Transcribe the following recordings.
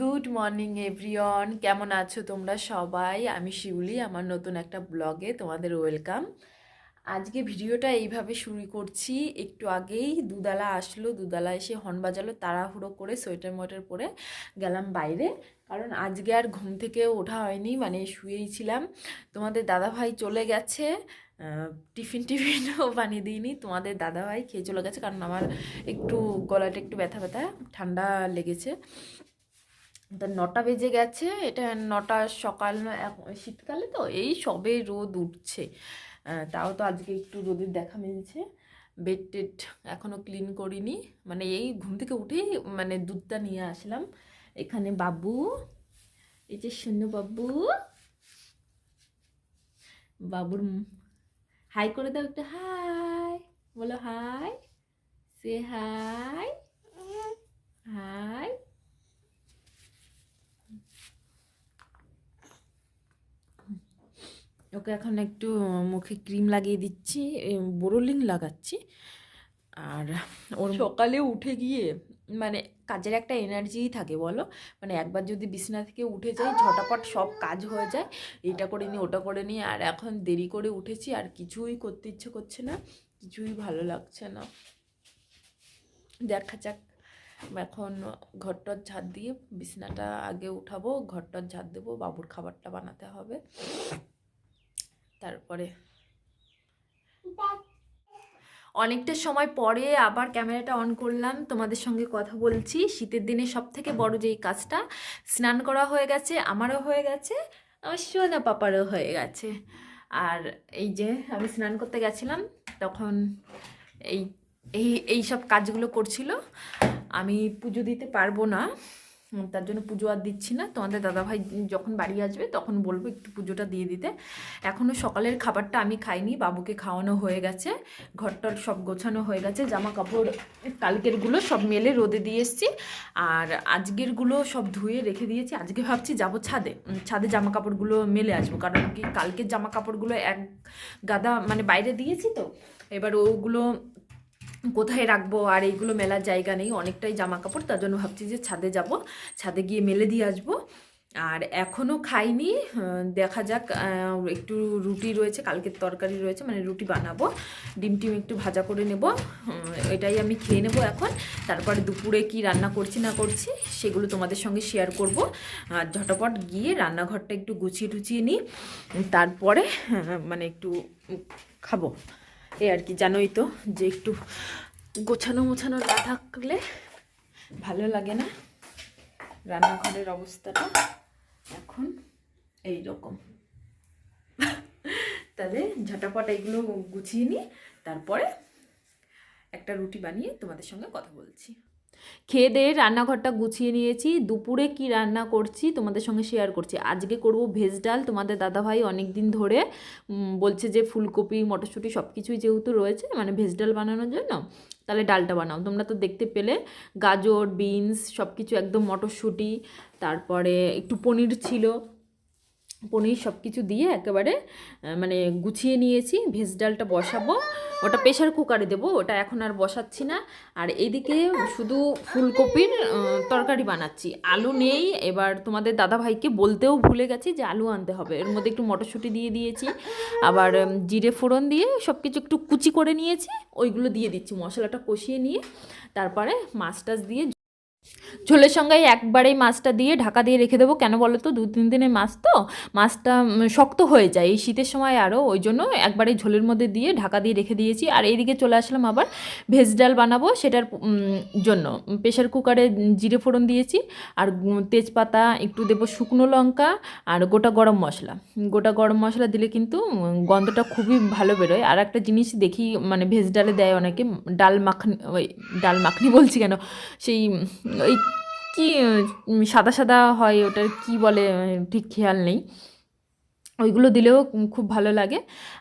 Good morning everyone কেমন আছো তোমরা সবাই? আমি শিউলি, আমার নতুন একটা ব্লগে তোমাদের ওয়েলকাম। আজকে ভিডিওটা এইভাবে শুরু করছি। একটু আগেই দুদালা আসলো, দুদালা এসে হর্ন বাজালো, তাড়াহুড়ো করে, সোয়েটার মোয়েটার পরে গেলাম বাইরে। কারণ আজকে আর ঘুম থেকে ওঠা হয়নি মানে শুয়েই ছিলাম। তোমাদের দাদাভাই চলে গেছে। টিফিন টিফিনও বানিয়ে দিইনি। তোমাদের দাদাভাই খেয়ে চলে গেছে, কারণ আমার একটু গলাটা একটু ব্যথা ব্যথা ঠান্ডা লেগেছে। তা নটা বেজে গেছে, এটা নটা সকাল শীতকালে তো এই সবে রোদ উঠছে। তাও তো আজকে একটু রোদের দেখা মিলছে। বেড টেড এখনও ক্লিন করিনি। মানে এই ঘুম থেকে উঠেই মানে দুধটা নিয়ে আসলাম। এখানে বাবু, এই যে শূন্য বাবু, বাবুর হাই করে দাও একটা হাই বলো হাই সে হাই হাই ওকে এখন একটু মুখে ক্রিম লাগিয়ে দিচ্ছি বোরোলিন লাগাচ্ছি। আর ওর সকালে উঠে গিয়ে মানে কাজের একটা এনার্জিই থাকে বলো। মানে একবার যদি বিছানা থেকে উঠে যাই, ঝটাপট সব কাজ হয়ে যায়, এটা করে নিই ওটা করে নিই আর এখন দেরি করে উঠেছি, আর কিছুই করতে ইচ্ছে করছে না, কিছুই ভালো লাগছে না। দেখা যাক, এখন ঘরটার ঝাড় দিয়ে বিছানাটা আগে উঠাবো, ঘরটার ঝাড় দেবো, বাবুর খাবারটা বানাতে হবে। তারপরে? অনেকটা সময় পরে আবার ক্যামেরাটা অন করলাম তোমাদের সঙ্গে কথা বলছি। শীতের দিনে সব থেকে বড় যেই কাজটা স্নান করা হয়ে গেছে আমারও হয়ে গেছে আমার সোনা পাপারও হয়ে গেছে। আর এই যে আমি স্নান করতে গেছিলাম তখন এই এই এই সব কাজগুলো করছিল। আমি পুজো দিতে পারব না। তার জন্য পুজো আর দিচ্ছি না। তোমাদের দাদাভাই যখন বাড়ি আসবে, তখন বলব একটু পুজোটা দিয়ে দিতে। এখনও সকালের খাবারটা আমি খাইনি, বাবুকে খাওয়ানো হয়ে গেছে। ঘরটার সব গোছানো হয়ে গেছে জামা কাপড় কালকেরগুলো সব মেলে রোদে দিয়ে এসেছি। আর আজকেরগুলো সব ধুয়ে রেখে দিয়েছি। আজকে ভাবছি যাব ছাদে। ছাদে জামা কাপড়গুলো মেলে আসব। কারণ কি, কালকের জামা কাপড়গুলো এক গাদা মানে বাইরে দিয়েছি তো। এবার ওগুলো কোথায় রাখব আর এইগুলো মেলার জায়গা নেই, অনেকটাই জামা কাপড় তার জন্য ভাবছি যে ছাদে যাব। ছাদে গিয়ে মেলে দিয়ে আসব। আর এখনও খাইনি দেখা যাক একটু রুটি রয়েছে, কালকের তরকারি রয়েছে মানে রুটি বানাবো। ডিম টিম একটু ভাজা করে নেব এটাই আমি খেয়ে নেব এখন। তারপরে দুপুরে কি রান্না করছি না করছি, সেগুলো তোমাদের সঙ্গে শেয়ার করব। আর ঝটপট গিয়ে রান্নাঘরটা একটু গুছিয়ে টুচিয়ে নিই, তারপরে মানে একটু খাব। এই আর কি, জানোই তো যে একটু গোছানো মোছানো না থাকলে ভালো লাগে না। রান্নাঘরের অবস্থাটা এখন এই রকম তাহলে ঝটাপট এগুলো গুছিয়ে নিই, তারপরে একটা রুটি বানিয়ে তোমাদের সঙ্গে কথা বলছি। খেয়ে দিয়ে রান্নাঘরটা গুছিয়ে নিয়েছি। দুপুরে কি রান্না করছি তোমাদের সঙ্গে শেয়ার করছি। আজকে করব ভেজ ডাল। তোমাদের দাদাভাই অনেক দিন ধরে বলছে যে ফুলকপি, মটরশুঁটি সব কিছুই যেহেতু রয়েছে মানে ভেজ ডাল বানানোর জন্য, তাহলে ডালটা বানাও। তোমরা তো দেখতে পেলে, গাজর, বিনস সব কিছু একদম মটরশুঁটি, তারপরে একটু পনির ছিল। পনির সব কিছু দিয়ে একেবারে মানে গুছিয়ে নিয়েছি, ভেজ ডালটা বসাবো। ওটা প্রেশার কুকারে দেবো, ওটা এখন আর বসাচ্ছি না। আর এদিকে শুধু ফুলকপির তরকারি বানাচ্ছি। আলু নেই, এবার তোমাদের দাদাভাইকে বলতেও ভুলে গেছি যে আলু আনতে হবে। এর মধ্যে একটু মটরশুঁটি দিয়ে দিয়েছি, আবার জিরে ফোড়ন দিয়ে সব কিছু একটু কুচি করে নিয়েছি, ওইগুলো দিয়ে দিচ্ছি, মশলাটা কষিয়ে নিয়ে, তারপরে মাছ টাছ দিয়ে ঝোলের সঙ্গে একবারেই মাছটা দিয়ে ঢাকা দিয়ে রেখে দেবো। কেন বলো তো? দু তিন দিনের মাছ তো। মাছটা শক্ত হয়ে যায়। এই শীতের সময় আরও ওই জন্য একবারেই ঝোলের মধ্যে দিয়ে ঢাকা দিয়ে রেখে দিয়েছি। আর এইদিকে চলে আসলাম আবার ভেজ ডাল বানাবো সেটার জন্য। প্রেশার কুকারে জিরে ফোড়ন দিয়েছি। আর তেজপাতা, একটু দেবো শুকনো লঙ্কা আর গোটা গরম মশলা। গোটা গরম মশলা দিলে কিন্তু গন্ধটা খুবই ভালো বেরোয়। আর একটা জিনিস দেখি মানে ভেজ ডালে দেয় অনেকে, ডাল মাখনি, ওই ডাল মাখনি বলছি কেন? সেই, ওই কি সাদা সাদা হয় ওটার কি বলে, ঠিক খেয়াল নেই। ওইগুলো দিলেও খুব ভালো লাগে।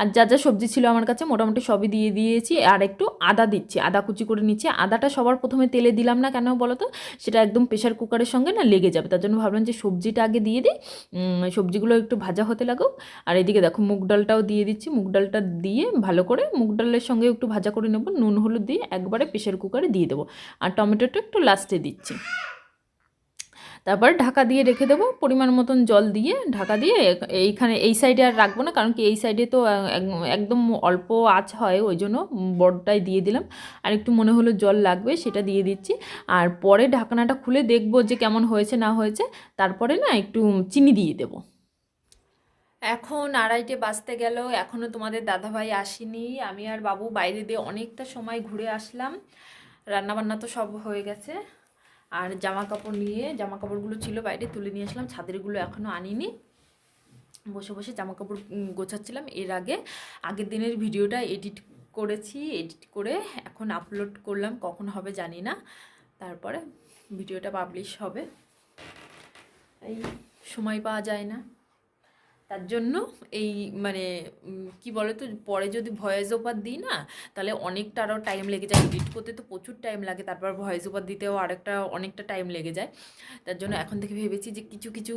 আর যা যা সবজি ছিল আমার কাছে মোটামুটি সবই দিয়ে দিয়েছি। আর একটু আদা দিচ্ছি, আদা কুচি করে নিচ্ছি। আদাটা সবার প্রথমে তেলে দিলাম না কেন বলো তো? সেটা একদম প্রেশার কুকারের সঙ্গে না লেগে যাবে। তার জন্য ভাবলাম যে সবজিটা আগে দিয়ে দিই। সবজিগুলো একটু ভাজা হতে লাগুক। আর এদিকে দেখো মুগ ডালটাও দিয়ে দিচ্ছি। মুগ ডালটা দিয়ে ভালো করে মুগ ডালের সঙ্গে একটু ভাজা করে নেব। নুন, হলুদ দিয়ে একবারে প্রেশার কুকারে দিয়ে দেবো। আর টমেটোটা একটু লাস্টে দিচ্ছি। তারপর ঢাকা দিয়ে রেখে দেবো, পরিমাণ মতন জল দিয়ে ঢাকা দিয়ে এইখানে এই সাইডে আর রাখব না, কারণ কি এই সাইডে তো এক- একদম অল্প আঁচ হয়, ওই জন্য বড়টাই দিয়ে দিলাম। আর একটু মনে হলো জল লাগবে, সেটা দিয়ে দিচ্ছি। আর পরে ঢাকনাটা খুলে দেখব যে কেমন হয়েছে, না হয়েছে। তারপরে না একটু চিনি দিয়ে দেবো। এখন আড়াইটে বাজতে গেল এখনও তোমাদের দাদাভাই আসেনি। আমি আর বাবু বাইরে দিয়ে অনেকটা সময় ঘুরে আসলাম। রান্নাবান্না তো সব হয়ে গেছে। আর জামা কাপড় নিয়ে জামা কাপড়গুলো ছিল বাইরে, তুলে নিয়ে আসলাম। ছাদেরগুলো এখনও আনিনি। বসে বসে জামা কাপড় গোছাচ্ছিলাম। এর আগে, আগের দিনের ভিডিওটা এডিট করেছি এডিট করে এখন আপলোড করলাম। কখন হবে জানি না। তারপরে ভিডিওটা পাবলিশ হবে। এই সময় পাওয়া যায় না। তার জন্য এই মানে কি বলে তো পরে যদি ভয়েস ওভার দিই না, তাহলে অনেকটা আরও টাইম লেগে যায়। এডিট করতে তো প্রচুর টাইম লাগে, তারপর ভয়েস ওভার দিতেও আরেকটা, অনেকটা টাইম লেগে যায়। তার জন্য এখন থেকে ভেবেছি যে কিছু কিছু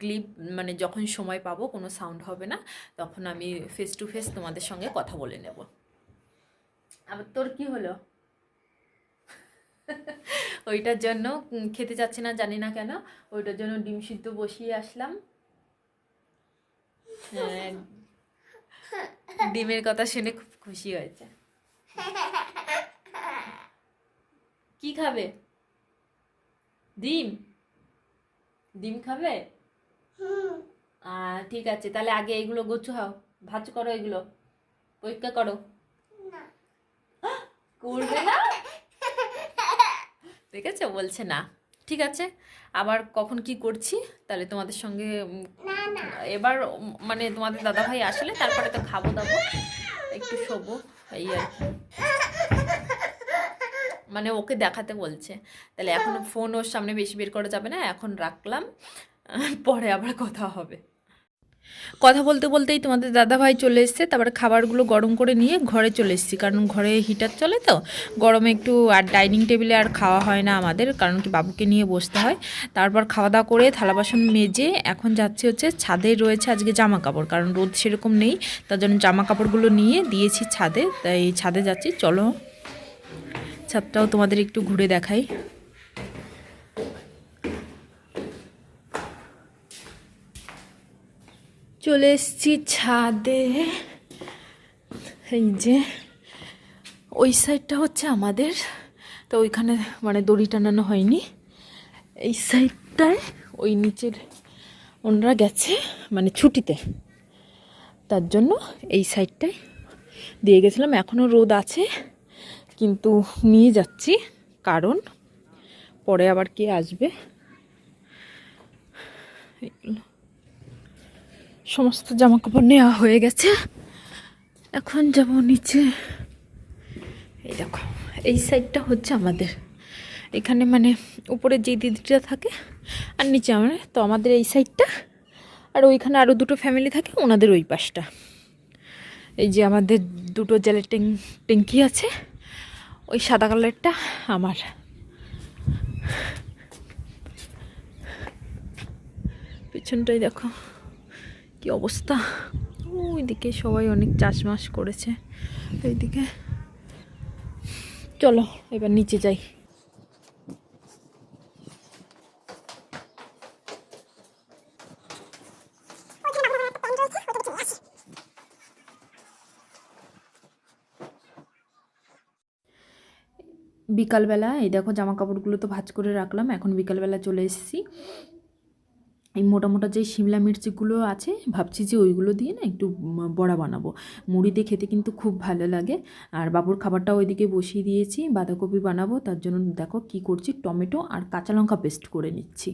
ক্লিপ মানে যখন সময় পাবো, কোনো সাউন্ড হবে না, তখন আমি ফেস টু ফেস তোমাদের সঙ্গে কথা বলে নেব। আবার তোর কি হলো? ওইটার জন্য খেতে চাচ্ছি না, জানি না কেন, ওইটার জন্য ডিম সিদ্ধ বসিয়ে আসলাম। হ্যাঁ। ডিমের কথা শুনে খুব খুশি হয়েছে। কি খাবে? ডিম? ডিম খাবে? ঠিক আছে তাহলে আগে এগুলো গোছাও ভাজ করো এগুলো। পরীক্ষা করো। করবে না? দেখেছ? বলছে না। ঠিক আছে আবার কখন কি করছি? তাহলে তোমাদের সঙ্গে এবার মানে তোমাদের দাদা ভাই আসলে তারপরে তো খাব দাবো একটু শোবো, এই আর কি। মানে ওকে দেখাতে বলছে তাহলে এখন ফোন ওর সামনে বেশি বের করা যাবে না, এখন রাখলাম, পরে আবার কথা হবে কথা বলতে বলতেই তোমাদের দাদা ভাই চলে এসছে, তারপরে খাবারগুলো গরম করে নিয়ে ঘরে চলে এসেছি। কারণ ঘরে হিটার চলে তো, গরমে একটু আর ডাইনিং টেবিলে আর খাওয়া হয় না আমাদের, কারণ কি বাবুকে নিয়ে বসতে হয়। তারপর খাওয়া দাওয়া করে থালা বাসন মেজে এখন যাচ্ছে হচ্ছে ছাদে রয়েছে আজকে জামা কাপড় কারণ রোদ সেরকম নেই, তার জন্য জামা কাপড়গুলো নিয়ে দিয়েছি ছাদে, তাই ছাদে যাচ্ছি। চলো, ছাদটাও তোমাদের একটু ঘুরে দেখাই। চলে এসছি ছাদে। এই যে, ওই সাইডটা হচ্ছে আমাদের। তো ওইখানে মানে দড়ি টানানো হয়নি। এই সাইডটায় ওই নিচের ওনারা গেছে মানে ছুটিতে। তার জন্য এই সাইডটায় দিয়ে গেছিলাম। এখনও রোদ আছে, কিন্তু নিয়ে যাচ্ছি। কারণ পরে আবার কে আসবে? এগুলো। সমস্ত জামা কাপড় নেওয়া হয়ে গেছে। এখন যাব নিচে। এই দেখো, এই সাইডটা হচ্ছে আমাদের। এখানে মানে উপরে যে দিদিটা থাকে আর নিচে আমার তো আমাদের এই সাইডটা আর ওইখানে আরও দুটো ফ্যামিলি থাকে, ওনাদের ওই পাশটা। এই যে আমাদের দুটো জলের ট্যাং ট্যাঙ্কি আছে, ওই সাদা কালারটা আমার। পিছনটাই দেখো। কি অবস্থা? ওইদিকে সবাই অনেক চাষবাস করেছে। এইদিকে। চলো, এবার নিচে যাই। বিকালবেলা, এই দেখো জামা কাপড়গুলো তো ভাঁজ করে রাখলাম, এখন বিকালবেলা চলে এসেছি। এই মোটা মোটা যে শিমলা মির্চিগুলো আছে, ভাবছি যে ওইগুলো দিয়ে না একটু বড়া বানাবো। মুড়ি দিয়ে খেতে কিন্তু খুব ভালো লাগে। আর বাবুর খাবারটা ওইদিকে বসিয়ে দিয়েছি, বাঁধাকপি বানাবো, তার জন্য দেখো কি করছি, টমেটো আর কাঁচা লঙ্কা পেস্ট করে নিচ্ছি।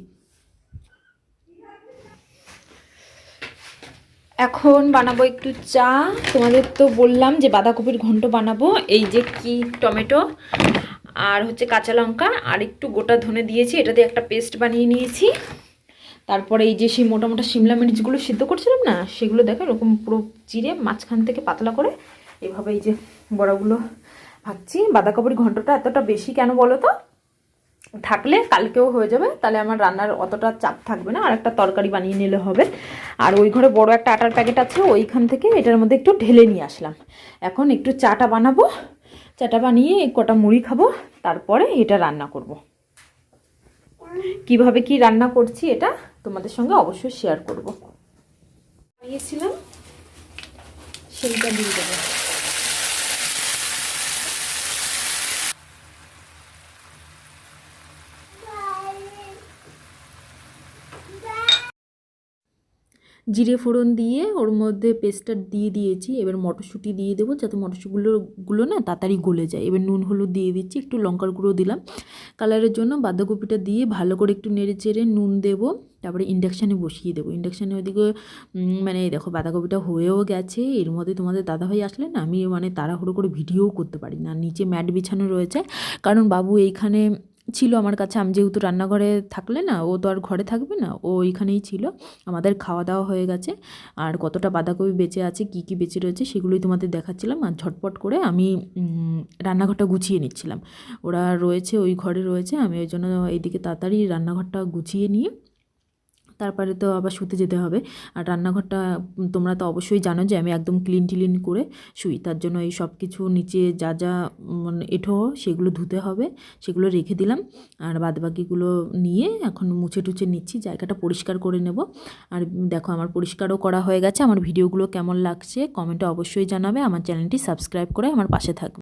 এখন বানাবো একটু চা। তোমাদের তো বললাম যে বাঁধাকপির ঘন্ট বানাবো, এই যে কি টমেটো আর হচ্ছে কাঁচা লঙ্কা, আর একটু গোটা ধনে দিয়েছি, এটা দিয়ে একটা পেস্ট বানিয়ে নিয়েছি। তারপরে এই যে সেই মোটা মোটা শিমলা মিরিচগুলো সিদ্ধ করছিলাম না, সেগুলো দেখো এরকম পুরো চিরে মাঝখান থেকে পাতলা করে এভাবে এই যে বড়াগুলো ভাবছি বাঁধাকপির ঘন্টটা এতটা বেশি কেন বলো তো? থাকলে কালকেও হয়ে যাবে, তাহলে আমার রান্নার অতটা চাপ থাকবে না আর একটা তরকারি বানিয়ে নিলে হবে। আর ওই ঘরে বড় একটা আটার প্যাকেট আছে, ওইখান থেকে এটার মধ্যে একটু ঢেলে নিয়ে আসলাম। এখন একটু চাটা বানাবো, চাটা বানিয়ে কটা মুড়ি খাব, তারপরে এটা রান্না করব। কীভাবে কি রান্না করছি এটা তোমাদের সঙ্গে অবশ্যই শেয়ার করব দিয়েছিলাম সেইটা দিয়ে দেবো জিরে ফোড়ন দিয়ে ওর মধ্যে পেস্টটা দিয়ে দিয়েছি। এবার মটরশুঁটি দিয়ে দেবো যাতে মটরশুঁটিগুলো, গুলো না তাড়াতাড়ি গলে যায়। এবার নুন, হলুদ দিয়ে দিচ্ছি, একটু লঙ্কার গুঁড়ো দিলাম। কালারের জন্য বাঁধাকপিটা দিয়ে ভালো করে একটু নেড়ে চেড়ে নুন দেবো। তারপরে ইন্ডাকশানে বসিয়ে দেবো। ইন্ডাকশানে ওইদিকে মানে দেখো বাঁধাকপিটা হয়েও গেছে। এর মধ্যে তোমাদের দাদাভাই আসলে না, আমি মানে তাড়াহুড়ো করে ভিডিওও করতে পারি না। নিচে ম্যাট বিছানো রয়েছে। কারণ বাবু এইখানে ছিল আমার কাছে। আমি যেহেতু রান্নাঘরে থাকলে না, ও তো আর ঘরে থাকবে না, ও ওইখানেই ছিল। আমাদের খাওয়া দাওয়া হয়ে গেছে। আর কতটা বাঁধাকপি বেঁচে আছে, কি কি বেঁচে রয়েছে সেগুলোই তোমাদের দেখাচ্ছিলাম। আর ঝটপট করে আমি রান্নাঘরটা গুছিয়ে নিচ্ছিলাম। ওরা রয়েছে, ওই ঘরে রয়েছে। আমি ওই জন্য এইদিকে তাড়াতাড়ি রান্নাঘরটা গুছিয়ে নিয়ে তারপরে তো আবার শুতে যেতে হবে। আর রান্নাঘরটা তোমরা তো অবশ্যই জানো যে আমি একদম ক্লিন টিলিন করে শুই। তার জন্য এই সব কিছু নিচে যা যা মানে এঁঠো সেগুলো ধুতে হবে, সেগুলো রেখে দিলাম। আর বাদবাকিগুলো নিয়ে এখন মুছে টুছে নিচ্ছি, জায়গাটা পরিষ্কার করে নেব। আর দেখো আমার পরিষ্কারও করা হয়ে গেছে, আমার ভিডিওগুলো কেমন লাগছে কমেন্টে অবশ্যই জানাবে। আমার চ্যানেলটি সাবস্ক্রাইব করে আমার পাশে থাকবে।